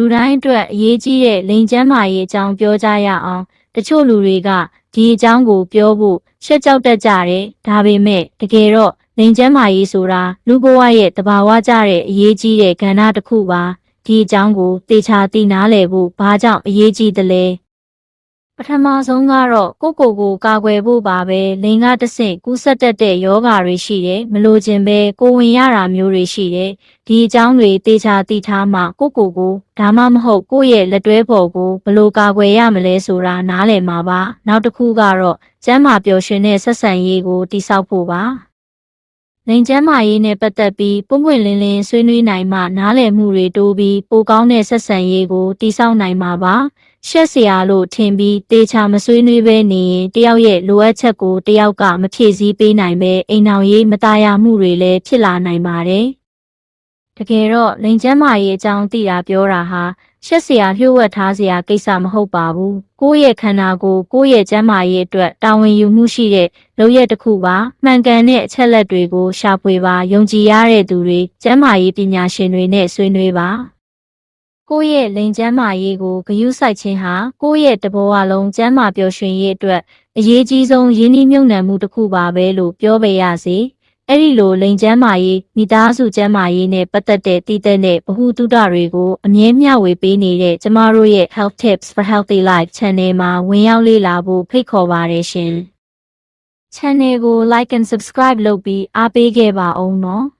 လူတိုင်းအတွက်အရေးကြီးတဲ့လိန်ကျမ်းမာရေးအကြောင်းပြောကြရအောင်တချို့လူတွေကဒီအကြောင်းကိုပြောဖို့ရှက်ကြောက်တတ်ကြတယ်ဒါပေမဲ့တကယ်တော့လိန်ကျမ်းမာရေးဆိုတာလူဘဝရဲ့တဘာဝကြတဲ့အရေးကြီးတဲ့ကဏ္ဍတစ်ခုပါဒီအကြောင်းကိုသေချာသိနားလည်ဖို့ဘာကြောင့်အရေးကြီးသလဲ ပထမဆုံးကတော့ကိုယ့်ကိုယ်ကိုကာကွယ်ဖို့ပါပဲလိန်ကတဆင့်ကူးဆက်တတ်တဲ့ယောဂါတွေရှိတယ်မလို့ခြင်းပဲကိုယ်ဝင်ရတာမျိုးတွေရှိတယ်ဒီအကြောင်းတွေတေချာသိထားမှကိုယ့်ကိုယ်ကိုဒါမှမဟုတ်ကိုယ့်ရဲ့လက်တွဲဖော်ကိုဘယ်လိုကာကွယ်ရမလဲဆိုတာနားလည်မှာပါနောက်တစ်ခုကတော့ကျမ်းမာပျော်ရွှင်တဲ့ဆက်ဆံရေးကိုတိစောက်ဖို့ပါလိန်ကျမ်းမာရေးနဲ့ပတ်သက်ပြီးပုံပွင့်လင်းလင်းဆွေးနွေးနိုင်မှနားလည်မှုတွေတိုးပြီးပိုကောင်းတဲ့ဆက်ဆံရေးကိုတိစောက်နိုင်မှာပါ ရှက်เสียလို့ထင်ပြီးတေချာမဆွေးနွေးဘဲနေရင်တယောက်ရဲ့လိုအပ်ချက်ကိုတယောက်ကမဖြည့်ဆည်းပေးနိုင်ပဲအိမ်အောင်ရေးမตายရမှုတွေလည်းဖြစ်လာနိုင်ပါတယ် တကယ်တော့လိန်ကျမ်းမာရေးအကြောင်းသိတာပြောတာဟာရှက်စရာလျှို့ဝှက်ထားစရာကိစ္စမဟုတ်ပါဘူးကိုယ့်ရဲ့ခန္ဓာကိုယ်ကိုယ့်ရဲ့ကျမ်းမာရေးအတွက်တာဝန်ယူမှုရှိတဲ့လုပ်ရက်တစ်ခုပါမှန်ကန်တဲ့အချက်လက်တွေကိုရှာဖွေပါယုံကြည်ရတဲ့သူတွေကျမ်းမာရေးပညာရှင်တွေနဲ့ဆွေးနွေးပါ ကိုယ့်ရဲ့လိန်ကျမ်းမာရေးကိုဂရုစိုက်ခြင်းဟာကိုယ့်ရဲ့တဘောအလုံးကျမ်းမာပျော်ရွှင်ရေးအတွက်အရေးကြီးဆုံးရင်းနှီးမြှုပ်နှံမှုတစ်ခုပါပဲလို့ပြောပေရစေအဲ့ဒီလိုလိန်ကျမ်းမာရေးမိသားစုကျမ်းမာရေးနဲ့ပတ်သက်တဲ့တည်တဲ့နဲ့ဗဟုသုတတွေကိုအမြဲမျှဝေပေးနေတဲ့ကျမတို့ရဲ့ Health Tips for Healthy Life Channel မှာဝင်ရောက်လေ့လာဖို့ဖိတ်ခေါ်ပါတယ်ရှင်။ Channel ကို Like and Subscribe လုပ်ပြီးအားပေးခဲ့ပါအောင်နော်။